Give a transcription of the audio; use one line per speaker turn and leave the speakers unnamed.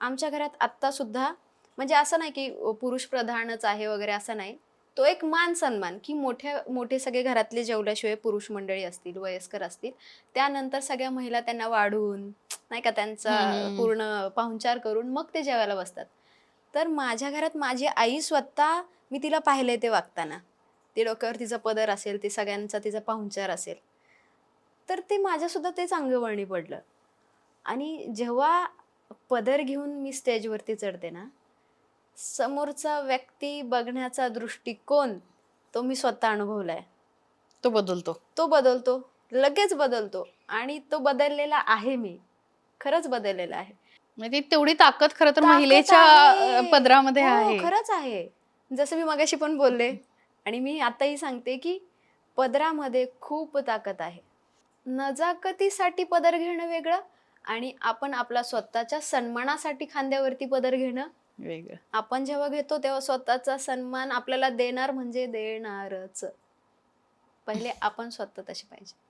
आमच्या घरात आत्ता सुद्धा म्हणजे असं नाही की पुरुष प्रधानच आहे वगैरे असं नाही. तो एक मान सन्मान की मोठ्या मोठे सगळे घरातले जेवल्याशिवाय पुरुष मंडळी असतील वयस्कर असतील. त्यानंतर सगळ्या महिला त्यांना वाढून नाही का त्यांचा. पूर्ण पाहुणचार करून मग ते जेवायला बसतात. तर माझ्या घरात माझी आई स्वतः मी तिला पाहिले ते वागताना. ते डोक्यावर तिचा पदर असेल ते सगळ्यांचा तिचा पाहुणचार असेल. तर ते माझ्यासुद्धा तेच अंगवळणी पडलं. आणि जेव्हा पदर घेऊन मी स्टेजवरती चढते ना समोरचा व्यक्ती बघण्याचा दृष्टिकोन तो मी स्वतः अनुभवलाय.
तो बदलतो.
तो बदलतो लगेच बदलतो आणि तो बदललेला आहे मी. खरंच बदललेला आहे.
म्हणजे तेवढी ताकद खरं तर महिलेच्या पदरामध्ये
हो,
आहे.
खरंच आहे. जसं मी मगाशी पण बोलले आणि मी आताही सांगते की पदरामध्ये खूप ताकद आहे. नजाकतीसाठी पदर घेणं वेगळं आणि आपण आपला स्वतःच्या सन्मानासाठी खांद्यावरती पदर घेणं.
वेगळं.
आपण जेव्हा घेतो तेव्हा स्वतःचा सन्मान आपल्याला देणार म्हणजे देणारच. पहिले आपण स्वतः तसे पाहिजे.